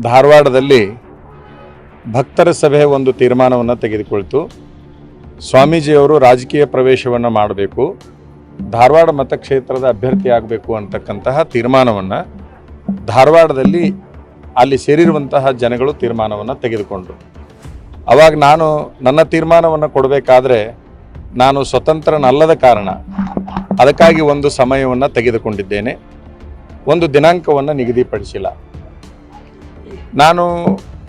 ಧಾರವಾಡದಲ್ಲಿ ಭಕ್ತರ ಸಭೆ ಒಂದು ತೀರ್ಮಾನವನ್ನು ತೆಗೆದುಕೊಳ್ತು. ಸ್ವಾಮೀಜಿಯವರು ರಾಜಕೀಯ ಪ್ರವೇಶವನ್ನು ಮಾಡಬೇಕು. ಧಾರವಾಡ ಮತಕ್ಷೇತ್ರದ ಅಭ್ಯರ್ಥಿ ಆಗಬೇಕು ಅಂತಕ್ಕಂತಹ ತೀರ್ಮಾನವನ್ನು ಧಾರವಾಡದಲ್ಲಿ ಅಲ್ಲಿ ಸೇರಿರುವಂತಹ ಜನಗಳು ತೀರ್ಮಾನವನ್ನು ತೆಗೆದುಕೊಂಡರು. ಅವಾಗ ನಾನು ನನ್ನ ತೀರ್ಮಾನವನ್ನು ಕೊಡಬೇಕಾದ್ರೆ ನಾನು ಸ್ವತಂತ್ರನಲ್ಲದ ಕಾರಣ ಅದಕ್ಕಾಗಿ ಒಂದು ಸಮಯವನ್ನು ತೆಗೆದುಕೊಂಡಿದ್ದೇನೆ. ಒಂದು ದಿನಾಂಕವನ್ನು ನಿಗದಿಪಡಿಸಿಲ್ಲ. ನಾನು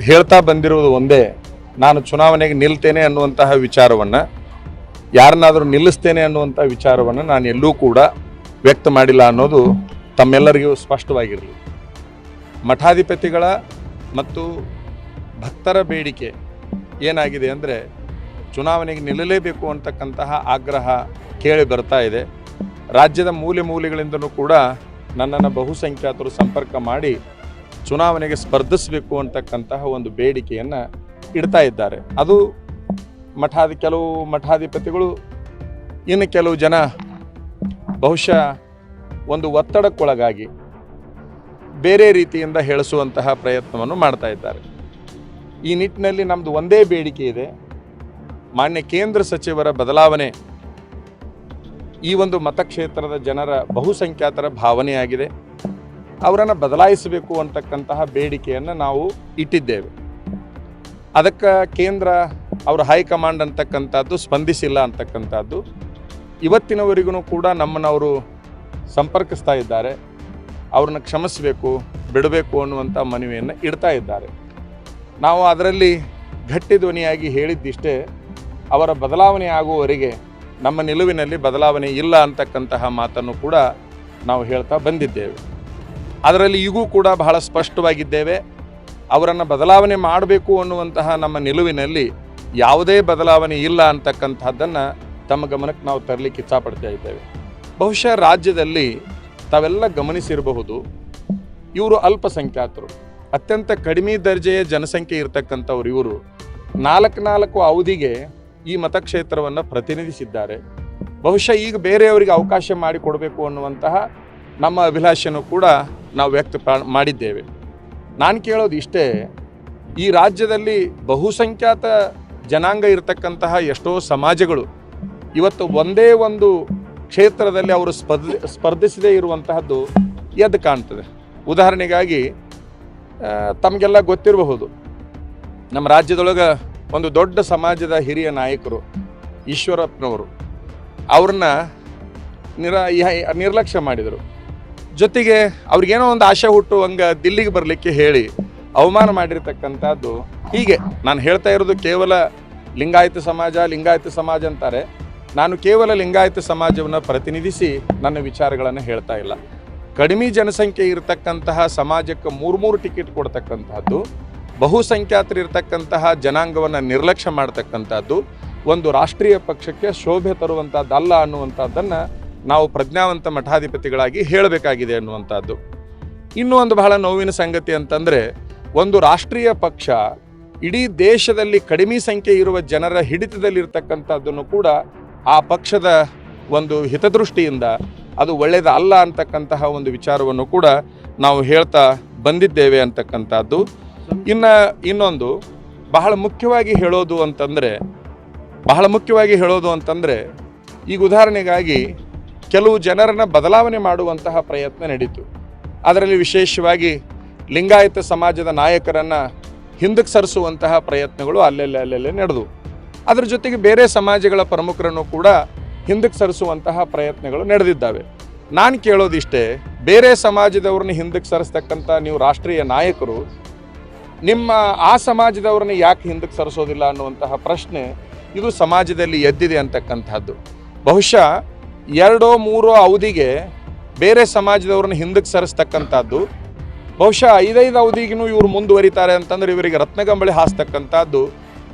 ಹೇಳ್ತಾ ಬಂದಿರುವುದು ಒಂದೇ, ನಾನು ಚುನಾವಣೆಗೆ ನಿಲ್ತೇನೆ ಅನ್ನುವಂತಹ ವಿಚಾರವನ್ನು, ಯಾರನ್ನಾದರೂ ನಿಲ್ಲಿಸ್ತೇನೆ ಅನ್ನುವಂಥ ವಿಚಾರವನ್ನು ನಾನು ಎಲ್ಲೂ ಕೂಡ ವ್ಯಕ್ತ ಮಾಡಿಲ್ಲ ಅನ್ನೋದು ತಮ್ಮೆಲ್ಲರಿಗೂ ಸ್ಪಷ್ಟವಾಗಿರಲಿ. ಮಠಾಧಿಪತಿಗಳ ಮತ್ತು ಭಕ್ತರ ಬೇಡಿಕೆ ಏನಾಗಿದೆ ಅಂದರೆ, ಚುನಾವಣೆಗೆ ನಿಲ್ಲಲೇಬೇಕು ಅಂತಕ್ಕಂತಹ ಆಗ್ರಹ ಕೇಳಿ ಬರ್ತಾ ಇದೆ. ರಾಜ್ಯದ ಮೂಲೆ ಮೂಲೆಗಳಿಂದಲೂ ಕೂಡ ನನ್ನನ್ನು ಬಹುಸಂಖ್ಯಾತರು ಸಂಪರ್ಕ ಮಾಡಿ ಚುನಾವಣೆಗೆ ಸ್ಪರ್ಧಿಸಬೇಕು ಅಂತಕ್ಕಂತಹ ಒಂದು ಬೇಡಿಕೆಯನ್ನು ಇಡ್ತಾ ಇದ್ದಾರೆ. ಅದು ಮಠಾಧಿ ಕೆಲವು ಮಠಾಧಿಪತಿಗಳು ಇನ್ನು ಕೆಲವು ಜನ ಬಹುಶಃ ಒಂದು ಒತ್ತಡಕ್ಕೊಳಗಾಗಿ ಬೇರೆ ರೀತಿಯಿಂದ ಹೇಳಿಸುವಂತಹ ಪ್ರಯತ್ನವನ್ನು ಮಾಡ್ತಾ ಇದ್ದಾರೆ. ಈ ನಿಟ್ಟಿನಲ್ಲಿ ನಮ್ಮದು ಒಂದೇ ಬೇಡಿಕೆ ಇದೆ. ಮಾನ್ಯ ಕೇಂದ್ರ ಸಚಿವರ ಬದಲಾವಣೆ ಈ ಒಂದು ಮತಕ್ಷೇತ್ರದ ಜನರ ಬಹುಸಂಖ್ಯಾತರ ಭಾವನೆಯಾಗಿದೆ. ಅವರನ್ನು ಬದಲಾಯಿಸಬೇಕು ಅಂತಕ್ಕಂತಹ ಬೇಡಿಕೆಯನ್ನು ನಾವು ಇಟ್ಟಿದ್ದೇವೆ. ಅದಕ್ಕೆ ಕೇಂದ್ರ ಅವರ ಹೈಕಮಾಂಡ್ ಅಂತಕ್ಕಂಥದ್ದು ಸ್ಪಂದಿಸಿಲ್ಲ ಅಂತಕ್ಕಂಥದ್ದು. ಇವತ್ತಿನವರೆಗೂ ಕೂಡ ನಮ್ಮನ್ನು ಅವರು ಸಂಪರ್ಕಿಸ್ತಾ ಇದ್ದಾರೆ. ಅವ್ರನ್ನ ಕ್ಷಮಿಸಬೇಕು, ಬಿಡಬೇಕು ಅನ್ನುವಂಥ ಮನವಿಯನ್ನು ಇಡ್ತಾ ಇದ್ದಾರೆ. ನಾವು ಅದರಲ್ಲಿ ಗಟ್ಟಿ ಧ್ವನಿಯಾಗಿ ಹೇಳಿದ್ದಿಷ್ಟೇ, ಅವರ ಬದಲಾವಣೆ ಆಗುವವರೆಗೆ ನಮ್ಮ ನಿಲುವಿನಲ್ಲಿ ಬದಲಾವಣೆ ಇಲ್ಲ ಅಂತಕ್ಕಂತಹ ಮಾತನ್ನು ಕೂಡ ನಾವು ಹೇಳ್ತಾ ಬಂದಿದ್ದೇವೆ. ಅದರಲ್ಲಿ ಈಗೂ ಕೂಡ ಬಹಳ ಸ್ಪಷ್ಟವಾಗಿದ್ದೇವೆ. ಅವರನ್ನು ಬದಲಾವಣೆ ಮಾಡಬೇಕು ಅನ್ನುವಂತಹ ನಮ್ಮ ನಿಲುವಿನಲ್ಲಿ ಯಾವುದೇ ಬದಲಾವಣೆ ಇಲ್ಲ ಅಂತಕ್ಕಂಥದ್ದನ್ನು ತಮ್ಮ ಗಮನಕ್ಕೆ ನಾವು ತರಲಿಕ್ಕೆ ಇಚ್ಛಾಪಡ್ತಾ ಇದ್ದೇವೆ. ಬಹುಶಃ ರಾಜ್ಯದಲ್ಲಿ ತಾವೆಲ್ಲ ಗಮನಿಸಿರಬಹುದು, ಇವರು ಅಲ್ಪಸಂಖ್ಯಾತರು. ಅತ್ಯಂತ ಕಡಿಮೆ ದರ್ಜೆಯ ಜನಸಂಖ್ಯೆ ಇರತಕ್ಕಂಥವ್ರು ಇವರು. ನಾಲ್ಕು ನಾಲ್ಕು ಅವಧಿಗೆ ಈ ಮತಕ್ಷೇತ್ರವನ್ನು ಪ್ರತಿನಿಧಿಸಿದ್ದಾರೆ. ಬಹುಶಃ ಈಗ ಬೇರೆಯವರಿಗೆ ಅವಕಾಶ ಮಾಡಿಕೊಡಬೇಕು ಅನ್ನುವಂತಹ ನಮ್ಮ ಅಭಿಲಾಷೆಯನ್ನು ಕೂಡ ನಾವು ವ್ಯಕ್ತ ಮಾಡಿದ್ದೇವೆ. ನಾನು ಕೇಳೋದು ಇಷ್ಟೇ, ಈ ರಾಜ್ಯದಲ್ಲಿ ಬಹುಸಂಖ್ಯಾತ ಜನಾಂಗ ಇರತಕ್ಕಂತಹ ಎಷ್ಟೋ ಸಮಾಜಗಳು ಇವತ್ತು ಒಂದೇ ಒಂದು ಕ್ಷೇತ್ರದಲ್ಲಿ ಅವರು ಸ್ಪರ್ಧಿ, ಸ್ಪರ್ಧಿಸದೇ ಇರುವಂತಹದ್ದು ಎದ್ದು ಕಾಣ್ತದೆ. ಉದಾಹರಣೆಗಾಗಿ ತಮಗೆಲ್ಲ ಗೊತ್ತಿರಬಹುದು, ನಮ್ಮ ರಾಜ್ಯದೊಳಗೆ ಒಂದು ದೊಡ್ಡ ಸಮಾಜದ ಹಿರಿಯ ನಾಯಕರು ಈಶ್ವರಪ್ಪನವರು, ಅವ್ರನ್ನ ನಿರ, ನಿರ್ಲಕ್ಷ್ಯ ಮಾಡಿದರು. ಜೊತೆಗೆ ಅವ್ರಿಗೇನೋ ಒಂದು ಆಶೆ ಹುಟ್ಟುವಂಗೆ ದಿಲ್ಲಿಗೆ ಬರಲಿಕ್ಕೆ ಹೇಳಿ ಅವಮಾನ ಮಾಡಿರ್ತಕ್ಕಂಥದ್ದು ಹೀಗೆ. ನಾನು ಹೇಳ್ತಾ ಇರೋದು ಕೇವಲ ಲಿಂಗಾಯತ ಸಮಾಜ ಲಿಂಗಾಯತ ಸಮಾಜ ಅಂತಾರೆ. ನಾನು ಕೇವಲ ಲಿಂಗಾಯತ ಸಮಾಜವನ್ನು ಪ್ರತಿನಿಧಿಸಿ ನನ್ನ ವಿಚಾರಗಳನ್ನು ಹೇಳ್ತಾ ಇಲ್ಲ. ಕಡಿಮೆ ಜನಸಂಖ್ಯೆ ಇರತಕ್ಕಂತಹ ಸಮಾಜಕ್ಕೆ ಮೂರು ಮೂರು ಟಿಕೆಟ್ ಕೊಡ್ತಕ್ಕಂತಹದ್ದು ಬಹುಸಂಖ್ಯಾತರು ಇರತಕ್ಕಂತಹ ಜನಾಂಗವನ್ನು ನಿರ್ಲಕ್ಷ್ಯ ಮಾಡ್ತಕ್ಕಂಥದ್ದು, ಒಂದು ರಾಷ್ಟ್ರೀಯ ಪಕ್ಷಕ್ಕೆ ಶೋಭೆ ತರುವಂಥದ್ದಲ್ಲ ಅನ್ನುವಂಥದ್ದನ್ನು ನಾವು ಪ್ರಜ್ಞಾವಂತ ಮಠಾಧಿಪತಿಗಳಾಗಿ ಹೇಳಬೇಕಾಗಿದೆ ಅನ್ನುವಂಥದ್ದು. ಇನ್ನೂ ಒಂದು ಬಹಳ ನೋವಿನ ಸಂಗತಿ ಅಂತಂದರೆ, ಒಂದು ರಾಷ್ಟ್ರೀಯ ಪಕ್ಷ ಇಡೀ ದೇಶದಲ್ಲಿ ಕಡಿಮೆ ಸಂಖ್ಯೆ ಇರುವ ಜನರ ಹಿಡಿತದಲ್ಲಿರ್ತಕ್ಕಂಥದ್ದನ್ನು ಕೂಡ ಆ ಪಕ್ಷದ ಒಂದು ಹಿತದೃಷ್ಟಿಯಿಂದ ಅದು ಒಳ್ಳೆಯದಲ್ಲ ಅಂತಕ್ಕಂತಹ ಒಂದು ವಿಚಾರವನ್ನು ಕೂಡ ನಾವು ಹೇಳ್ತಾ ಬಂದಿದ್ದೇವೆ ಅಂತಕ್ಕಂಥದ್ದು. ಇನ್ನು ಇನ್ನೊಂದು, ಬಹಳ ಮುಖ್ಯವಾಗಿ ಹೇಳೋದು ಅಂತಂದರೆ, ಬಹಳ ಮುಖ್ಯವಾಗಿ ಹೇಳೋದು ಅಂತಂದರೆ, ಈಗ ಉದಾಹರಣೆಗಾಗಿ ಕೆಲವು ಜನರನ್ನು ಬದಲಾವಣೆ ಮಾಡುವಂತಹ ಪ್ರಯತ್ನ ನಡೀತು. ಅದರಲ್ಲಿ ವಿಶೇಷವಾಗಿ ಲಿಂಗಾಯತ ಸಮಾಜದ ನಾಯಕರನ್ನು ಹಿಂದಕ್ಕೆ ಸರಿಸುವಂತಹ ಪ್ರಯತ್ನಗಳು ಅಲ್ಲೆಲ್ಲ ಅಲ್ಲೆಲ್ಲ ನಡೆದು ಅದರ ಜೊತೆಗೆ ಬೇರೆ ಸಮಾಜಗಳ ಪ್ರಮುಖರನ್ನು ಕೂಡ ಹಿಂದಕ್ಕೆ ಸರಿಸುವಂತಹ ಪ್ರಯತ್ನಗಳು ನಡೆದಿದ್ದಾವೆ. ನಾನು ಕೇಳೋದಿಷ್ಟೇ, ಬೇರೆ ಸಮಾಜದವ್ರನ್ನ ಹಿಂದಕ್ಕೆ ಸರಿಸ್ತಕ್ಕಂಥ ನೀವು ರಾಷ್ಟ್ರೀಯ ನಾಯಕರು, ನಿಮ್ಮ ಆ ಸಮಾಜದವ್ರನ್ನ ಯಾಕೆ ಹಿಂದಕ್ಕೆ ಸರಿಸೋದಿಲ್ಲ ಅನ್ನುವಂತಹ ಪ್ರಶ್ನೆ ಇದು ಸಮಾಜದಲ್ಲಿ ಎದ್ದಿದೆ ಅಂತಕ್ಕಂಥದ್ದು. ಬಹುಶಃ ಎರಡೋ ಮೂರೋ ಅವಧಿಗೆ ಬೇರೆ ಸಮಾಜದವ್ರನ್ನ ಹಿಂದಕ್ಕೆ ಸರಿಸ್ತಕ್ಕಂಥದ್ದು. ಬಹುಶಃ ಐದೈದು ಅವಧಿಗೂ ಇವರು ಮುಂದುವರಿತಾರೆ ಅಂತಂದ್ರೆ ಇವರಿಗೆ ರತ್ನಗಂಬಳಿ ಹಾಸ್ತಕ್ಕಂಥದ್ದು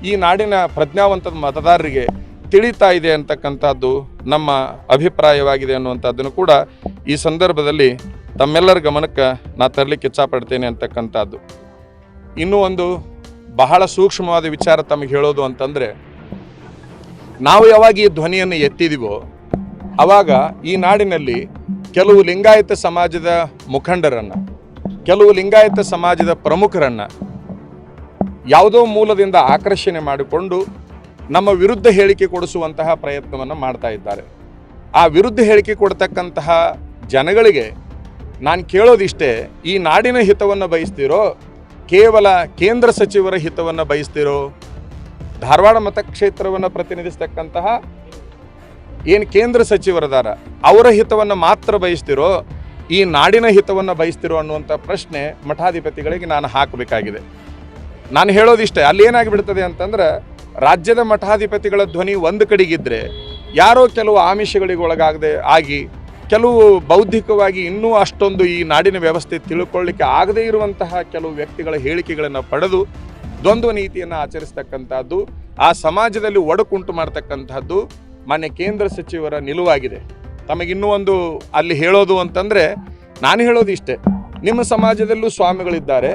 ಈ ನಾಡಿನ ಪ್ರಜ್ಞಾವಂತ ಮತದಾರರಿಗೆ ತಿಳಿತಾ ಇದೆ ಅಂತಕ್ಕಂಥದ್ದು ನಮ್ಮ ಅಭಿಪ್ರಾಯವಾಗಿದೆ ಅನ್ನುವಂಥದ್ದನ್ನು ಕೂಡ ಈ ಸಂದರ್ಭದಲ್ಲಿ ತಮ್ಮೆಲ್ಲರ ಗಮನಕ್ಕೆ ನಾ ತರಲಿಕ್ಕೆ ಇಚ್ಛಾಪಡ್ತೇನೆ ಅಂತಕ್ಕಂಥದ್ದು. ಇನ್ನೂ ಒಂದು ಬಹಳ ಸೂಕ್ಷ್ಮವಾದ ವಿಚಾರ ತಮಗೆ ಹೇಳೋದು ಅಂತಂದರೆ, ನಾವು ಯಾವಾಗ ಈ ಧ್ವನಿಯನ್ನು ಎತ್ತಿದೀವೋ ಆವಾಗ ಈ ನಾಡಿನಲ್ಲಿ ಕೆಲವು ಲಿಂಗಾಯತ ಸಮಾಜದ ಮುಖಂಡರನ್ನು, ಕೆಲವು ಲಿಂಗಾಯತ ಸಮಾಜದ ಪ್ರಮುಖರನ್ನು ಯಾವುದೋ ಮೂಲದಿಂದ ಆಕರ್ಷಣೆ ಮಾಡಿಕೊಂಡು ನಮ್ಮ ವಿರುದ್ಧ ಹೇಳಿಕೆ ಕೊಡಿಸುವಂತಹ ಪ್ರಯತ್ನವನ್ನು ಮಾಡ್ತಾ ಇದ್ದಾರೆ. ಆ ವಿರುದ್ಧ ಹೇಳಿಕೆ ಕೊಡ್ತಕ್ಕಂತಹ ಜನಗಳಿಗೆ ನಾನು ಕೇಳೋದಿಷ್ಟೇ, ಈ ನಾಡಿನ ಹಿತವನ್ನು ಬಯಸ್ತಿರೋ, ಕೇವಲ ಕೇಂದ್ರ ಸಚಿವರ ಹಿತವನ್ನು ಬಯಸ್ತಿರೋ, ಧಾರವಾಡ ಮತಕ್ಷೇತ್ರವನ್ನು ಪ್ರತಿನಿಧಿಸ್ತಕ್ಕಂತಹ ಏನು ಕೇಂದ್ರ ಸಚಿವರದಾರ ಅವರ ಹಿತವನ್ನು ಮಾತ್ರ ಬಯಸ್ತಿರೋ, ಈ ನಾಡಿನ ಹಿತವನ್ನು ಬಯಸ್ತಿರೋ ಅನ್ನುವಂಥ ಪ್ರಶ್ನೆ ಮಠಾಧಿಪತಿಗಳಿಗೆ ನಾನು ಹಾಕಬೇಕಾಗಿದೆ. ನಾನು ಹೇಳೋದಿಷ್ಟೇ, ಅಲ್ಲಿ ಏನಾಗಿಬಿಡ್ತದೆ ಅಂತಂದ್ರೆ, ರಾಜ್ಯದ ಮಠಾಧಿಪತಿಗಳ ಧ್ವನಿ ಒಂದು ಕಡೆಗಿದ್ರೆ, ಯಾರೋ ಕೆಲವು ಆಮಿಷಗಳಿಗೆ ಒಳಗಾಗದೆ ಆಗಿ, ಕೆಲವು ಬೌದ್ಧಿಕವಾಗಿ ಇನ್ನೂ ಅಷ್ಟೊಂದು ಈ ನಾಡಿನ ವ್ಯವಸ್ಥೆ ತಿಳ್ಕೊಳ್ಳಿಕ್ಕೆ ಆಗದೇ ಇರುವಂತಹ ಕೆಲವು ವ್ಯಕ್ತಿಗಳ ಹೇಳಿಕೆಗಳನ್ನು ಪಡೆದು, ದ್ವಂದ್ವ ನೀತಿಯನ್ನು ಆಚರಿಸ್ತಕ್ಕಂಥದ್ದು, ಆ ಸಮಾಜದಲ್ಲಿ ಒಡಕುಂಟು ಮಾಡ್ತಕ್ಕಂಥದ್ದು ಮಾನ್ಯ ಕೇಂದ್ರ ಸಚಿವರ ನಿಲುವಾಗಿದೆ. ತಮಗಿನ್ನೂ ಒಂದು ಅಲ್ಲಿ ಹೇಳೋದು ಅಂತಂದರೆ, ನಾನು ಹೇಳೋದು ಇಷ್ಟೇ. ನಿಮ್ಮ ಸಮಾಜದಲ್ಲೂ ಸ್ವಾಮಿಗಳಿದ್ದಾರೆ.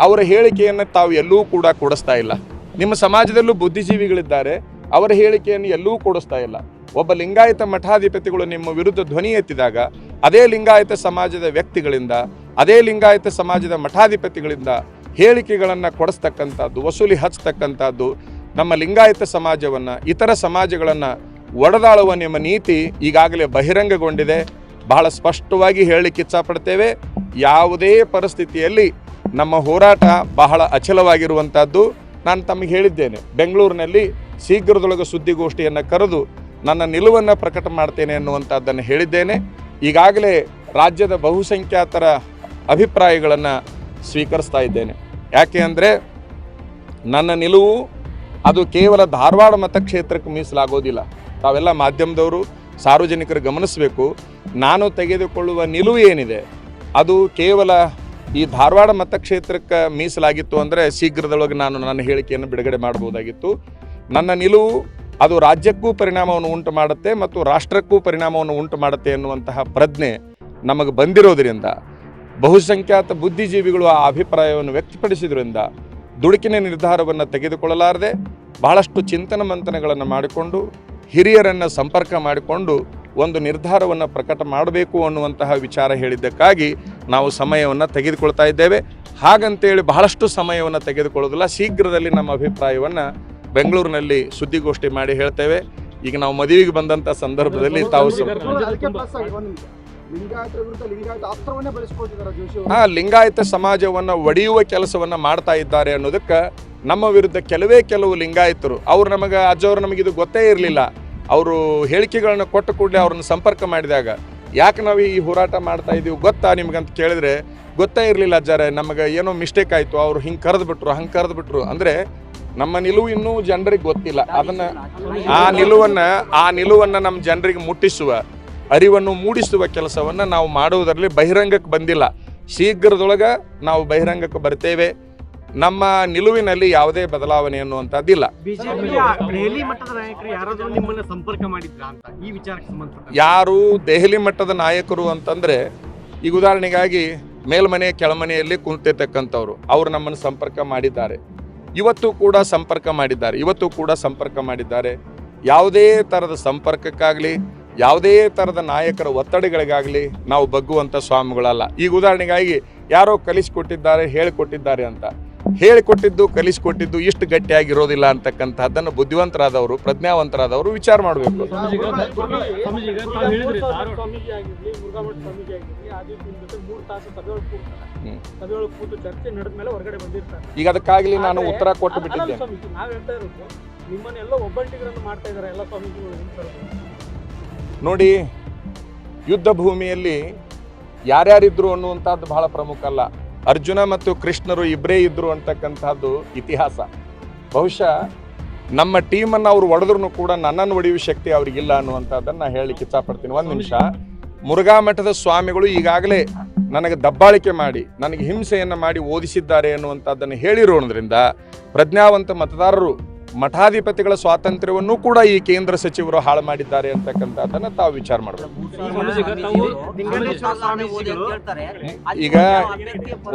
ಅವರ ಹೇಳಿಕೆಯನ್ನು ತಾವು ಎಲ್ಲೂ ಕೂಡ ಕೊಡಿಸ್ತಾ ಇಲ್ಲ. ನಿಮ್ಮ ಸಮಾಜದಲ್ಲೂ ಬುದ್ಧಿಜೀವಿಗಳಿದ್ದಾರೆ. ಅವರ ಹೇಳಿಕೆಯನ್ನು ಎಲ್ಲೂ ಕೊಡಿಸ್ತಾ ಇಲ್ಲ. ಒಬ್ಬ ಲಿಂಗಾಯತ ಮಠಾಧಿಪತಿಗಳು ನಿಮ್ಮ ವಿರುದ್ಧ ಧ್ವನಿ ಎತ್ತಿದಾಗ, ಅದೇ ಲಿಂಗಾಯತ ಸಮಾಜದ ವ್ಯಕ್ತಿಗಳಿಂದ, ಅದೇ ಲಿಂಗಾಯತ ಸಮಾಜದ ಮಠಾಧಿಪತಿಗಳಿಂದ ಹೇಳಿಕೆಗಳನ್ನು ಕೊಡಿಸ್ತಕ್ಕಂಥದ್ದು, ವಸೂಲಿ ಹಚ್ಚತಕ್ಕಂಥದ್ದು ನಮ್ಮ ಲಿಂಗಾಯತ ಸಮಾಜವನ್ನು, ಇತರ ಸಮಾಜಗಳನ್ನು ಒಡೆದಾಳುವ ನಿಮ್ಮ ನೀತಿ ಈಗಾಗಲೇ ಬಹಿರಂಗಗೊಂಡಿದೆ. ಬಹಳ ಸ್ಪಷ್ಟವಾಗಿ ಹೇಳಲಿಕ್ಕೆ ಇಚ್ಛಪಡ್ತೇವೆ. ಯಾವುದೇ ಪರಿಸ್ಥಿತಿಯಲ್ಲಿ ನಮ್ಮ ಹೋರಾಟ ಬಹಳ ಅಚಲವಾಗಿರುವಂಥದ್ದು ನಾನು ತಮಗೆ ಹೇಳಿದ್ದೇನೆ. ಬೆಂಗಳೂರಿನಲ್ಲಿ ಶೀಘ್ರದೊಳಗೆ ಸುದ್ದಿಗೋಷ್ಠಿಯನ್ನು ಕರೆದು ನನ್ನ ನಿಲುವನ್ನು ಪ್ರಕಟ ಮಾಡ್ತೇನೆ ಅನ್ನುವಂಥದ್ದನ್ನು ಹೇಳಿದ್ದೇನೆ. ಈಗಾಗಲೇ ರಾಜ್ಯದ ಬಹುಸಂಖ್ಯಾತರ ಅಭಿಪ್ರಾಯಗಳನ್ನು ಸ್ವೀಕರಿಸ್ತಾ ಇದ್ದೇನೆ. ಯಾಕೆ ಅಂದರೆ ನನ್ನ ನಿಲುವು ಅದು ಕೇವಲ ಧಾರವಾಡ ಮತಕ್ಷೇತ್ರಕ್ಕೆ ಮೀಸಲಾಗೋದಿಲ್ಲ. ತಾವೆಲ್ಲ ಮಾಧ್ಯಮದವರು ಸಾರ್ವಜನಿಕರು ಗಮನಿಸಬೇಕು. ನಾನು ತೆಗೆದುಕೊಳ್ಳುವ ನಿಲುವು ಏನಿದೆ? ಅದು ಕೇವಲ ಈ ಧಾರವಾಡ ಮತಕ್ಷೇತ್ರಕ್ಕೆ ಮೀಸಲಾಗಿತ್ತು ಅಂದರೆ ಶೀಘ್ರದೊಳಗೆ ನಾನು ನನ್ನ ಹೇಳಿಕೆಯನ್ನು ಬಿಡುಗಡೆ ಮಾಡಬಹುದಾಗಿತ್ತು. ನನ್ನ ನಿಲುವು ಅದು ರಾಜ್ಯಕ್ಕೂ ಪರಿಣಾಮವನ್ನು ಉಂಟು ಮಾಡುತ್ತೆ ಮತ್ತು ರಾಷ್ಟ್ರಕ್ಕೂ ಪರಿಣಾಮವನ್ನು ಉಂಟು ಮಾಡುತ್ತೆ ಎನ್ನುವಂತಹ ಪ್ರಜ್ಞೆ ನಮಗೆ ಬಂದಿರೋದರಿಂದ, ಬಹುಸಂಖ್ಯಾತ ಬುದ್ಧಿಜೀವಿಗಳು ಆ ಅಭಿಪ್ರಾಯವನ್ನು ವ್ಯಕ್ತಪಡಿಸಿದ್ರಿಂದ ದುಡುಕಿನ ನಿರ್ಧಾರವನ್ನು ತೆಗೆದುಕೊಳ್ಳಲಾರದೆ ಬಹಳಷ್ಟು ಚಿಂತನ ಮಂಥನಗಳನ್ನು ಮಾಡಿಕೊಂಡು ಹಿರಿಯರನ್ನು ಸಂಪರ್ಕ ಮಾಡಿಕೊಂಡು ಒಂದು ನಿರ್ಧಾರವನ್ನು ಪ್ರಕಟ ಮಾಡಬೇಕು ಅನ್ನುವಂತಹ ವಿಚಾರ ಹೇಳಿದ್ದಕ್ಕಾಗಿ ನಾವು ಸಮಯವನ್ನು ತೆಗೆದುಕೊಳ್ತಾ ಇದ್ದೇವೆ. ಹಾಗಂತೇಳಿ ಬಹಳಷ್ಟು ಸಮಯವನ್ನು ತೆಗೆದುಕೊಳ್ಳೋದಿಲ್ಲ. ಶೀಘ್ರದಲ್ಲಿ ನಮ್ಮ ಅಭಿಪ್ರಾಯವನ್ನು ಬೆಂಗಳೂರಿನಲ್ಲಿ ಸುದ್ದಿಗೋಷ್ಠಿ ಮಾಡಿ ಹೇಳ್ತೇವೆ. ಈಗ ನಾವು ಮದುವೆಗೆ ಬಂದಂಥ ಸಂದರ್ಭದಲ್ಲಿ ತಾವು ಹಾಂ ಲಿಂಗಾಯತ ಸಮಾಜವನ್ನು ಒಡೆಯುವ ಕೆಲಸವನ್ನು ಮಾಡ್ತಾ ಇದ್ದಾರೆ ಅನ್ನೋದಕ್ಕೆ ನಮ್ಮ ವಿರುದ್ಧ ಕೆಲವೇ ಕೆಲವು ಲಿಂಗಾಯತರು, ಅವ್ರು ನಮಗೆ, ಅಜ್ಜವ್ರು ನಮಗೆ ಇದು ಗೊತ್ತೇ ಇರಲಿಲ್ಲ. ಅವರು ಹೇಳಿಕೆಗಳನ್ನು ಕೊಟ್ಟ ಕೂಡಲೇ ಅವ್ರನ್ನ ಸಂಪರ್ಕ ಮಾಡಿದಾಗ, ಯಾಕೆ ನಾವು ಈ ಹೋರಾಟ ಮಾಡ್ತಾ ಇದ್ದೀವಿ ಗೊತ್ತಾ ನಿಮ್ಗಂತ ಕೇಳಿದ್ರೆ, ಗೊತ್ತೇ ಇರಲಿಲ್ಲ ಅಜ್ಜಾರೆ, ನಮಗೆ ಏನೋ ಮಿಸ್ಟೇಕ್ ಆಯಿತು, ಅವ್ರು ಹಿಂಗೆ ಕರೆದ್ಬಿಟ್ರು, ಹಂಗೆ ಕರೆದ್ಬಿಟ್ರು. ಅಂದರೆ ನಮ್ಮ ನಿಲುವು ಇನ್ನೂ ಜನರಿಗೆ ಗೊತ್ತಿಲ್ಲ. ಅದನ್ನು ಆ ನಿಲುವನ್ನು ಆ ನಿಲುವನ್ನು ನಮ್ಮ ಜನರಿಗೆ ಮುಟ್ಟಿಸುವ, ಅರಿವನ್ನು ಮೂಡಿಸುವ ಕೆಲಸವನ್ನು ನಾವು ಮಾಡುವುದರಲ್ಲಿ ಬಹಿರಂಗಕ್ಕೆ ಬಂದಿಲ್ಲ. ಶೀಘ್ರದೊಳಗೆ ನಾವು ಬಹಿರಂಗಕ್ಕೆ ಬರ್ತೇವೆ. ನಮ್ಮ ನಿಲುವಿನಲ್ಲಿ ಯಾವುದೇ ಬದಲಾವಣೆ ಅನ್ನುವಂಥದ್ದಿಲ್ಲ. ಬಿಜೆಪಿಯ ದೆಹಲಿ ಮಟ್ಟದ ನಾಯಕರು ಯಾರಾದ್ರೂ ನಿಮ್ಮನ್ನ ಸಂಪರ್ಕ ಮಾಡಿದ್ರ ಅಂತ ಈ ವಿಚಾರಕ್ಕೆ ಸಂಬಂಧಪಟ್ಟ ಯಾರು ದೆಹಲಿ ಮಟ್ಟದ ನಾಯಕರು ಅಂತಂದ್ರೆ ಈಗ ಉದಾಹರಣೆಗಾಗಿ ಮೇಲ್ಮನೆ ಕೆಳಮನೆಯಲ್ಲಿ ಕುಂತಿರ್ತಕ್ಕಂಥವ್ರು ಅವರು ನಮ್ಮನ್ನು ಸಂಪರ್ಕ ಮಾಡಿದ್ದಾರೆ. ಇವತ್ತು ಕೂಡ ಸಂಪರ್ಕ ಮಾಡಿದ್ದಾರೆ ಇವತ್ತು ಕೂಡ ಸಂಪರ್ಕ ಮಾಡಿದ್ದಾರೆ. ಯಾವುದೇ ಥರದ ಸಂಪರ್ಕಕ್ಕಾಗಲಿ ಯಾವುದೇ ಥರದ ನಾಯಕರ ಒತ್ತಡಗಳಿಗಾಗಲಿ ನಾವು ಬಗ್ಗುವಂಥ ಸ್ವಾಮಿಗಳಲ್ಲ. ಈಗ ಉದಾಹರಣೆಗಾಗಿ ಯಾರೋ ಕಲಿಸಿಕೊಟ್ಟಿದ್ದಾರೆ ಹೇಳಿಕೊಟ್ಟಿದ್ದಾರೆ ಅಂತ. ಹೇಳಿಕೊಟ್ಟಿದ್ದು ಕಲಿಸಿಕೊಟ್ಟಿದ್ದು ಇಷ್ಟು ಗಟ್ಟಿಯಾಗಿರೋದಿಲ್ಲ ಅಂತಕ್ಕಂಥದ್ದನ್ನು ಬುದ್ಧಿವಂತರಾದವರು ಪ್ರಜ್ಞಾವಂತರಾದವರು ವಿಚಾರ ಮಾಡಬೇಕು. ಈಗ ಅದಕ್ಕಾಗಲಿ ನಾನು ಉತ್ತರ ಕೊಟ್ಟು ಹಿಂಸರು ನೋಡಿ ಯುದ್ಧ ಭೂಮಿಯಲ್ಲಿ ಯಾರ್ಯಾರಿದ್ರು ಅನ್ನುವಂಥದ್ದು ಬಹಳ ಪ್ರಮುಖ ಅಲ್ಲ. ಅರ್ಜುನ ಮತ್ತು ಕೃಷ್ಣರು ಇಬ್ಬರೇ ಇದ್ರು ಅಂತಕ್ಕಂಥದ್ದು ಇತಿಹಾಸ. ಬಹುಶಃ ನಮ್ಮ ಟೀಮನ್ನು ಅವ್ರು ಹೊಡೆದ್ರು ಕೂಡ ನನ್ನನ್ನು ಒಡೆಯುವ ಶಕ್ತಿ ಅವ್ರಿಗಿಲ್ಲ ಅನ್ನುವಂಥದ್ದನ್ನು ನಾನು ಹೇಳಲಿಕ್ಕೆ ಇಚ್ಛಪಡ್ತೀನಿ. ಒಂದು ನಿಮಿಷ. ಮುರುಘಾ ಮಠದ ಸ್ವಾಮಿಗಳು ಈಗಾಗಲೇ ನನಗೆ ದಬ್ಬಾಳಿಕೆ ಮಾಡಿ, ನನಗೆ ಹಿಂಸೆಯನ್ನು ಮಾಡಿ ಓದಿಸಿದ್ದಾರೆ ಅನ್ನುವಂಥದ್ದನ್ನು ಹೇಳಿರೋದ್ರಿಂದ ಪ್ರಜ್ಞಾವಂತ ಮತದಾರರು ಮಠಾಧಿಪತಿಗಳ ಸ್ವಾತಂತ್ರ್ಯವನ್ನು ಕೂಡ ಈ ಕೇಂದ್ರ ಸಚಿವರು ಹಾಳು ಮಾಡಿದ್ದಾರೆ ಅಂತಕ್ಕಂಥದ್ದನ್ನು ತಾವು ವಿಚಾರ ಮಾಡಬೇಕು. ಈಗ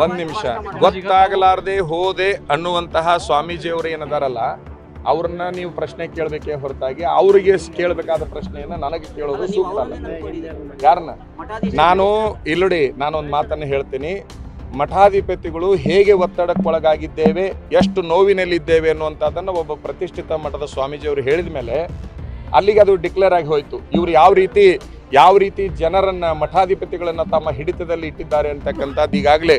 ಒಂದ್ ನಿಮಿಷ. ಗೊತ್ತಾಗಲಾರದೆ ಹೋದೆ ಅನ್ನುವಂತಹ ಸ್ವಾಮೀಜಿಯವರು ಏನದಾರಲ್ಲ, ಅವ್ರನ್ನ ನೀವು ಪ್ರಶ್ನೆ ಕೇಳಬೇಕೇ ಹೊರತಾಗಿ ಅವರಿಗೆ ಕೇಳಬೇಕಾದ ಪ್ರಶ್ನೆಯನ್ನ ನನಗೆ ಕೇಳೋದು ಸೂಕ್ತ ಅಲ್ಲ. ಯಾರನ್ನ ನಾನು, ಇಲ್ಲಡಿ, ನಾನೊಂದು ಮಾತನ್ನು ಹೇಳ್ತೀನಿ. ಮಠಾಧಿಪತಿಗಳು ಹೇಗೆ ಒತ್ತಡಕ್ಕೊಳಗಾಗಿದ್ದೇವೆ, ಎಷ್ಟು ನೋವಿನಲ್ಲಿದ್ದೇವೆ ಅನ್ನುವಂಥದ್ದನ್ನು ಒಬ್ಬ ಪ್ರತಿಷ್ಠಿತ ಮಠದ ಸ್ವಾಮೀಜಿಯವರು ಹೇಳಿದ ಮೇಲೆ ಅಲ್ಲಿಗೆ ಅದು ಡಿಕ್ಲೇರ್ ಆಗಿ ಹೋಯಿತು. ಇವರು ಯಾವ ರೀತಿ ಯಾವ ರೀತಿ ಜನರನ್ನು, ಮಠಾಧಿಪತಿಗಳನ್ನು ತಮ್ಮ ಹಿಡಿತದಲ್ಲಿ ಇಟ್ಟಿದ್ದಾರೆ ಅಂತಕ್ಕಂಥದ್ದು ಈಗಾಗಲೇ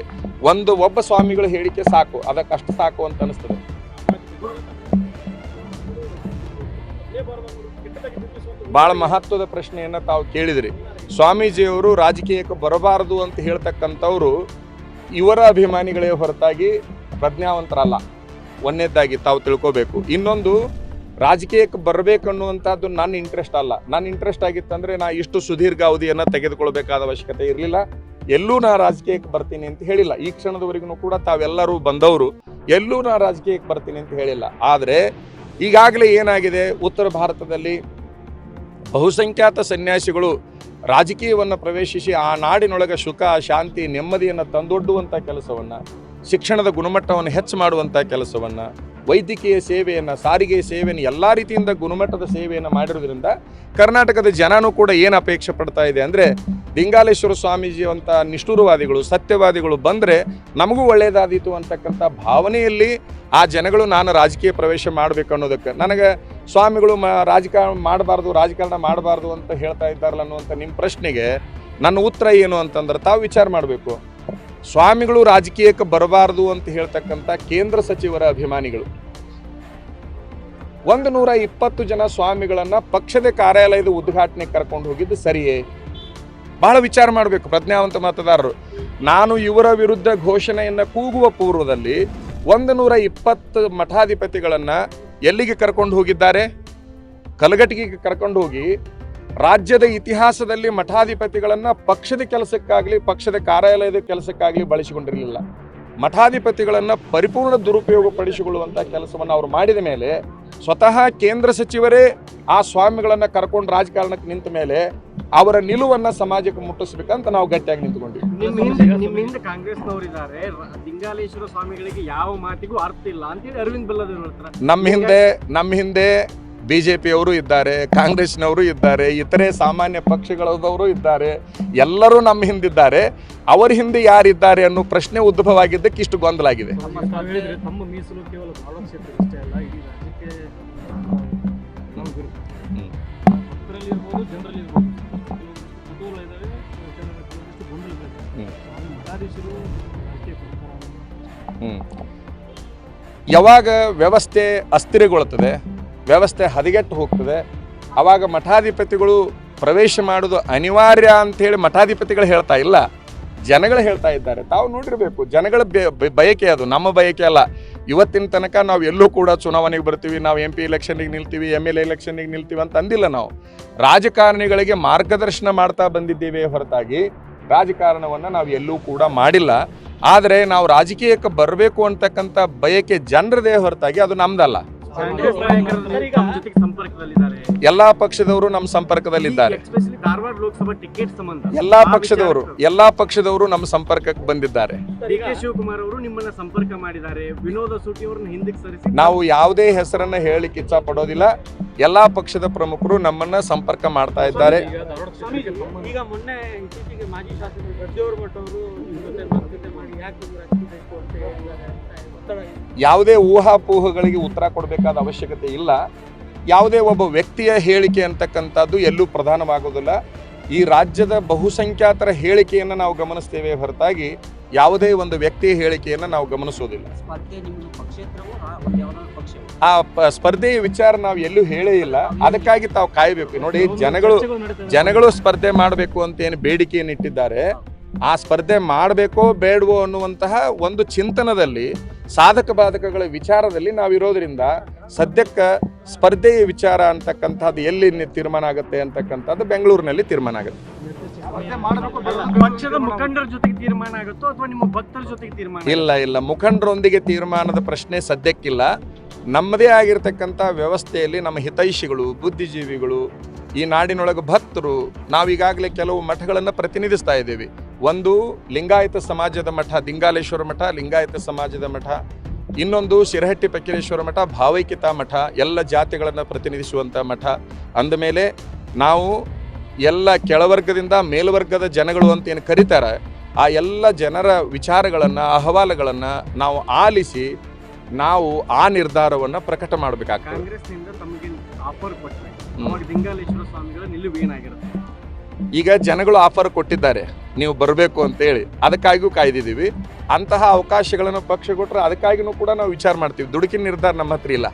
ಒಂದು ಒಬ್ಬ ಸ್ವಾಮಿಗಳ ಹೇಳಿಕೆ ಸಾಕು ಅದಕ್ಕಷ್ಟು ಸಾಕು ಅಂತ ಅನಿಸ್ತದೆ. ಬಹಳ ಮಹತ್ವದ ಪ್ರಶ್ನೆಯನ್ನು ತಾವು ಕೇಳಿದ್ರಿ. ಸ್ವಾಮೀಜಿಯವರು ರಾಜಕೀಯಕ್ಕೆ ಬರಬಾರದು ಅಂತ ಹೇಳ್ತಕ್ಕಂಥವ್ರು ಇವರ ಅಭಿಮಾನಿಗಳೇ ಹೊರತಾಗಿ ಪ್ರಜ್ಞಾವಂತರಲ್ಲ. ಒಂದನೇದಾಗಿ ತಾವು ತಿಳ್ಕೋಬೇಕು. ಇನ್ನೊಂದು, ರಾಜಕೀಯಕ್ಕೆ ಬರಬೇಕನ್ನುವಂಥದ್ದು ನನ್ನ ಇಂಟ್ರೆಸ್ಟ್ ಅಲ್ಲ. ನನ್ನ ಇಂಟ್ರೆಸ್ಟ್ ಆಗಿತ್ತಂದ್ರೆ ನಾ ಇಷ್ಟು ಸುದೀರ್ಘ ಅವಧಿಯನ್ನು ತೆಗೆದುಕೊಳ್ಬೇಕಾದ ಅವಶ್ಯಕತೆ ಇರಲಿಲ್ಲ. ಎಲ್ಲೂ ನಾ ರಾಜಕೀಯಕ್ಕೆ ಬರ್ತೀನಿ ಅಂತ ಹೇಳಿಲ್ಲ. ಈ ಕ್ಷಣದವರೆಗೂ ಕೂಡ ತಾವೆಲ್ಲರೂ ಬಂದವರು ಎಲ್ಲೂ ನಾ ರಾಜಕೀಯಕ್ಕೆ ಬರ್ತೀನಿ ಅಂತ ಹೇಳಿಲ್ಲ. ಆದರೆ, ಈಗಾಗಲೇ ಏನಾಗಿದೆ? ಉತ್ತರ ಭಾರತದಲ್ಲಿ ಬಹುಸಂಖ್ಯಾತ ಸನ್ಯಾಸಿಗಳು ರಾಜಕೀಯವನ್ನು ಪ್ರವೇಶಿಸಿ ಆ ನಾಡಿನೊಳಗೆ ಸುಖ, ಶಾಂತಿ, ನೆಮ್ಮದಿಯನ್ನು ತಂದೊಡ್ಡುವಂಥ ಕೆಲಸವನ್ನು, ಶಿಕ್ಷಣದ ಗುಣಮಟ್ಟವನ್ನು ಹೆಚ್ಚು ಮಾಡುವಂಥ ಕೆಲಸವನ್ನು, ವೈದ್ಯಕೀಯ ಸೇವೆಯನ್ನು, ಸಾರಿಗೆ ಸೇವೆಯನ್ನು, ಎಲ್ಲ ರೀತಿಯಿಂದ ಗುಣಮಟ್ಟದ ಸೇವೆಯನ್ನು ಮಾಡಿರೋದ್ರಿಂದ ಕರ್ನಾಟಕದ ಜನನೂ ಕೂಡ ಏನು ಅಪೇಕ್ಷೆ ಪಡ್ತಾ ಇದೆ ಅಂದರೆ ಲಿಂಗಾಲೇಶ್ವರ ಸ್ವಾಮೀಜಿ ಅಂತ ನಿಷ್ಠುರವಾದಿಗಳು, ಸತ್ಯವಾದಿಗಳು ಬಂದರೆ ನಮಗೂ ಒಳ್ಳೆಯದಾದೀತು ಅಂತಕ್ಕಂಥ ಭಾವನೆಯಲ್ಲಿ ಆ ಜನಗಳು ನಾನು ರಾಜಕೀಯ ಪ್ರವೇಶ ಮಾಡಬೇಕು ಅನ್ನೋದಕ್ಕೆ ನನಗೆ ಸ್ವಾಮಿಗಳು ಮ ರಾಜಕಾರಣ ಮಾಡಬಾರ್ದು ರಾಜಕಾರಣ ಮಾಡಬಾರ್ದು ಅಂತ ಹೇಳ್ತಾ ಇದ್ದಾರಲ್ಲ ಅನ್ನುವಂಥ ನಿಮ್ಮ ಪ್ರಶ್ನೆಗೆ ನನ್ನ ಉತ್ತರ ಏನು ಅಂತಂದ್ರೆ ತಾವು ವಿಚಾರ ಮಾಡಬೇಕು. ಸ್ವಾಮಿಗಳು ರಾಜಕೀಯಕ್ಕೆ ಬರಬಾರದು ಅಂತ ಹೇಳ್ತಕ್ಕಂಥ ಕೇಂದ್ರ ಸಚಿವರ ಅಭಿಮಾನಿಗಳು. ಒಂದು ನೂರ ಇಪ್ಪತ್ತು ಜನ ಸ್ವಾಮಿಗಳನ್ನ ಪಕ್ಷದ ಕಾರ್ಯಾಲಯದ ಉದ್ಘಾಟನೆ ಕರ್ಕೊಂಡು ಹೋಗಿದ್ದು ಸರಿಯೇ? ಬಹಳ ವಿಚಾರ ಮಾಡಬೇಕು, ಪ್ರಜ್ಞಾವಂತ ಮತದಾರರು. ನಾನು ಇವರ ವಿರುದ್ಧ ಘೋಷಣೆಯನ್ನು ಕೂಗುವ ಪೂರ್ವದಲ್ಲಿ ಒಂದು ನೂರ ಇಪ್ಪತ್ತು ಮಠಾಧಿಪತಿಗಳನ್ನು ಎಲ್ಲಿಗೆ ಕರ್ಕೊಂಡು ಹೋಗಿದ್ದಾರೆ? ಕಲಗಟ್ಟಿಗೆ ಕರ್ಕೊಂಡು ಹೋಗಿ ರಾಜ್ಯದ ಇತಿಹಾಸದಲ್ಲಿ ಮಠಾಧಿಪತಿಗಳನ್ನು ಪಕ್ಷದ ಕೆಲಸಕ್ಕಾಗಲಿ, ಪಕ್ಷದ ಕಾರ್ಯಾಲಯದ ಕೆಲಸಕ್ಕಾಗಲಿ ಬಳಸಿಕೊಂಡಿರಲಿಲ್ಲ. ಮಠಾಧಿಪತಿಗಳನ್ನು ಪರಿಪೂರ್ಣ ದುರುಪಯೋಗ ಪಡಿಸಿಕೊಳ್ಳುವಂಥ ಕೆಲಸವನ್ನು ಅವರು ಮಾಡಿದ ಮೇಲೆ ಸ್ವತಃ ಕೇಂದ್ರ ಸಚಿವರೇ ಆ ಸ್ವಾಮಿಗಳನ್ನು ಕರ್ಕೊಂಡು ರಾಜಕಾರಣಕ್ಕೆ ನಿಂತ ಮೇಲೆ ಅವರ ನಿಲುವನ್ನು ಸಮಾಜಕ್ಕೆ ಮುಟ್ಟಿಸ್ಬೇಕಂತ ನಾವು ಗಟ್ಟಿಯಾಗಿ ನಿಂತ್ಕೊಂಡಿವಿ. ನಿಮ್ಮ ಹಿಂದೆ ನಿಮ್ಮ ಹಿಂದೆ ಕಾಂಗ್ರೆಸ್ನವರಿದ್ದಾರೆ. ಲಿಂಗಾಲೇಶ್ವರ ಸ್ವಾಮಿಗಳಿಗೆ ಯಾವ ಮಾತಿಗೂ ಅರ್ಥ ಇಲ್ಲ ಅಂತೇಳಿ ಅರವಿಂದ್ ಬೆಲ್ಲದವ್ರು ನಮ್ಮ ಹಿಂದೆ ನಮ್ಮ ಹಿಂದೆ ಬಿ ಜೆ ಪಿಯವರು ಇದ್ದಾರೆ ಕಾಂಗ್ರೆಸ್ನವರು ಇದ್ದಾರೆ ಇತರೆ ಸಾಮಾನ್ಯ ಪಕ್ಷಗಳದವರು ಇದ್ದಾರೆ ಎಲ್ಲರೂ ನಮ್ಮ ಹಿಂದಿದ್ದಾರೆ. ಅವರ ಹಿಂದೆ ಯಾರಿದ್ದಾರೆ ಅನ್ನೋ ಪ್ರಶ್ನೆ ಉದ್ಭವವಾಗಿದ್ದಕ್ಕೆ ಇಷ್ಟು ಗೊಂದಲ ಆಗಿದೆ. ಯಾವಾಗ ವ್ಯವಸ್ಥೆ ಅಸ್ಥಿರಗೊಳ್ತದೆ ವ್ಯವಸ್ಥೆ ಹದಗೆಟ್ಟು ಹೋಗ್ತದೆ. ಆವಾಗ ಮಠಾಧಿಪತಿಗಳು ಪ್ರವೇಶ ಮಾಡೋದು ಅನಿವಾರ್ಯ ಅಂಥೇಳಿ ಮಠಾಧಿಪತಿಗಳು ಹೇಳ್ತಾ ಇಲ್ಲ. ಜನಗಳು ಹೇಳ್ತಾ ಇದ್ದಾರೆ. ತಾವು ನೋಡಿರಬೇಕು, ಜನಗಳ ಬಯಕೆ ಅದು. ನಮ್ಮ ಬಯಕೆ ಅಲ್ಲ. ಇವತ್ತಿನ ತನಕ ನಾವು ಎಲ್ಲೂ ಕೂಡ ಚುನಾವಣೆಗೆ ಬರ್ತೀವಿ, ನಾವು ಎಂ ಪಿ ಎಲೆಕ್ಷನಿಗೆ ನಿಲ್ತೀವಿ ಎಂ ಎಲ್ ಎಲೆಕ್ಷನಿಗೆ ನಿಲ್ತೀವಿ ಅಂತ ಅಂದಿಲ್ಲ ನಾವು. ರಾಜಕಾರಣಿಗಳಿಗೆ ಮಾರ್ಗದರ್ಶನ ಮಾಡ್ತಾ ಬಂದಿದ್ದೇವೆ ಹೊರತಾಗಿ. ರಾಜಕಾರಣವನ್ನು ನಾವು ಎಲ್ಲೂ ಕೂಡ ಮಾಡಿಲ್ಲ. ಆದರೆ ನಾವು ರಾಜಕೀಯಕ್ಕೆ ಬರಬೇಕು ಅಂತಕ್ಕಂಥ ಬಯಕೆ ಜನರದೇ ಹೊರತಾಗಿ ಅದು ನಮ್ದಲ್ಲ. ಎಲ್ಲಾ ಪಕ್ಷದವರು ನಮ್ಮ ಸಂಪರ್ಕದಲ್ಲಿದ್ದಾರೆ. ಎಸ್ಪೆಷಲಿ ಧಾರವಾಡ ಲೋಕಸಭಾ ಟಿಕೆಟ್ ಸಂಬಂಧ. ಎಲ್ಲಾ ಪಕ್ಷದವರು ಎಲ್ಲಾ ಪಕ್ಷದವರು ನಮ್ಮ ಸಂಪರ್ಕಕ್ಕೆ ಬಂದಿದ್ದಾರೆ. ಡಿ ಶಿವಕುಮಾರ್ ಅವರು ನಿಮ್ಮನ್ನ ಸಂಪರ್ಕ ಮಾಡಿದ್ದಾರೆ. ವಿನೋದ ಸೂಟಿ ಅವ್ರನ್ನ ಹಿಂದಕ್ಕೆ ಸರಿಸಿ. ನಾವು ಯಾವುದೇ ಹೆಸರನ್ನ ಹೇಳಲಿಕ್ಕೆ ಇಚ್ಛ ಪಡೋದಿಲ್ಲ. ಎಲ್ಲಾ ಪಕ್ಷದ ಪ್ರಮುಖರು ನಮ್ಮನ್ನ ಸಂಪರ್ಕ ಮಾಡ್ತಾ ಇದ್ದಾರೆ. ಈಗ ಮೊನ್ನೆ ಇತ್ತೀಚೆಗೆ ಮಾಜಿ ಶಾಸಕರು ಯಾವುದೇ ಊಹಾಪೋಹಗಳಿಗೆ ಉತ್ತರ ಕೊಡಬೇಕಾದ ಅವಶ್ಯಕತೆ ಇಲ್ಲ. ಯಾವುದೇ ಒಬ್ಬ ವ್ಯಕ್ತಿಯ ಹೇಳಿಕೆ ಅಂತಕ್ಕಂಥದ್ದು ಎಲ್ಲೂ ಪ್ರಧಾನವಾಗುವುದಿಲ್ಲ ಈ ರಾಜ್ಯದ ಬಹುಸಂಖ್ಯಾತರ ಹೇಳಿಕೆಯನ್ನು ನಾವು ಗಮನಿಸ್ತೇವೆ ಹೊರತಾಗಿ ಯಾವುದೇ ಒಂದು ವ್ಯಕ್ತಿಯ ಹೇಳಿಕೆಯನ್ನು ನಾವು ಗಮನಿಸೋದಿಲ್ಲ. ಆ ಸ್ಪರ್ಧೆಯ ವಿಚಾರ ನಾವು ಎಲ್ಲೂ ಹೇಳೇ ಇಲ್ಲ. ಅದಕ್ಕಾಗಿ ತಾವು ಕಾಯಬೇಕು. ನೋಡಿ ಜನಗಳು ಜನಗಳು ಸ್ಪರ್ಧೆ ಮಾಡಬೇಕು ಅಂತ ಏನು ಬೇಡಿಕೆಯನ್ನು ಇಟ್ಟಿದ್ದಾರೆ ಆ ಸ್ಪರ್ಧೆ ಮಾಡಬೇಕೋ ಬೇಡವೋ ಅನ್ನುವಂತಹ ಒಂದು ಚಿಂತನದಲ್ಲಿ ಸಾಧಕ ಬಾಧಕಗಳ ವಿಚಾರದಲ್ಲಿ ನಾವಿರೋದ್ರಿಂದ ಸದ್ಯಕ್ಕೆ ಸ್ಪರ್ಧೆಯ ವಿಚಾರ ಅಂತಕ್ಕಂಥದ್ದು ಎಲ್ಲಿ ತೀರ್ಮಾನ ಆಗುತ್ತೆ ಅಂತಕ್ಕಂಥದ್ದು ಬೆಂಗಳೂರಿನಲ್ಲಿ ತೀರ್ಮಾನ ಆಗುತ್ತೆ. ಮುಖಂಡರ ಜೊತೆಗೆ ತೀರ್ಮಾನ ಆಗುತ್ತೋ ಅಥವಾ ನಿಮ್ಮ ಭಕ್ತರ ಜೊತೆಗೆ ತೀರ್ಮಾನ ಇಲ್ಲ ಇಲ್ಲ. ಮುಖಂಡರೊಂದಿಗೆ ತೀರ್ಮಾನದ ಪ್ರಶ್ನೆ ಸದ್ಯಕ್ಕಿಲ್ಲ. ನಮ್ಮದೇ ಆಗಿರ್ತಕ್ಕಂಥ ವ್ಯವಸ್ಥೆಯಲ್ಲಿ ನಮ್ಮ ಹಿತೈಷಿಗಳು ಬುದ್ಧಿಜೀವಿಗಳು ಈ ನಾಡಿನೊಳಗೆ ಭಕ್ತರು ನಾವೀಗಾಗಲೇ ಕೆಲವು ಮಠಗಳನ್ನು ಪ್ರತಿನಿಧಿಸ್ತಾ ಇದ್ದೇವೆ. ಒಂದು ಲಿಂಗಾಯತ ಸಮಾಜದ ಮಠ ದಿಂಗಾಲೇಶ್ವರ ಮಠ ಲಿಂಗಾಯತ ಸಮಾಜದ ಮಠ ಇನ್ನೊಂದು ಶಿರಹಟ್ಟಿ ಪಕ್ಕಿರೇಶ್ವರ ಮಠ ಭಾವೈಕ್ಯತಾ ಮಠ ಎಲ್ಲ ಜಾತಿಗಳನ್ನು ಪ್ರತಿನಿಧಿಸುವಂಥ ಮಠ. ಅಂದಮೇಲೆ ನಾವು ಎಲ್ಲ ಕೆಳವರ್ಗದಿಂದ ಮೇಲ್ವರ್ಗದ ಜನಗಳು ಅಂತ ಏನು ಕರೀತಾರೆ ಆ ಎಲ್ಲ ಜನರ ವಿಚಾರಗಳನ್ನು ಅಹವಾಲುಗಳನ್ನು ನಾವು ಆಲಿಸಿ ನಾವು ಆ ನಿರ್ಧಾರವನ್ನು ಪ್ರಕಟ ಮಾಡಬೇಕಾಗ್ತದೆ. ಈಗ ಜನಗಳು ಆಫರ್ ಕೊಟ್ಟಿದ್ದಾರೆ. ನೀವು ಬರಬೇಕು ಅಂತೇಳಿ ಅದಕ್ಕಾಗಿಯೂ ಕಾಯ್ದಿದ್ದೀವಿ. ಅಂತಹ ಅವಕಾಶಗಳನ್ನು ಪಕ್ಷ ಕೊಟ್ಟರೆ ಅದಕ್ಕಾಗಿನೂ ಕೂಡ ನಾವು ವಿಚಾರ ಮಾಡ್ತೀವಿ. ದುಡುಕಿನ ನಿರ್ಧಾರ ನಮ್ಮ ಹತ್ರ ಇಲ್ಲ.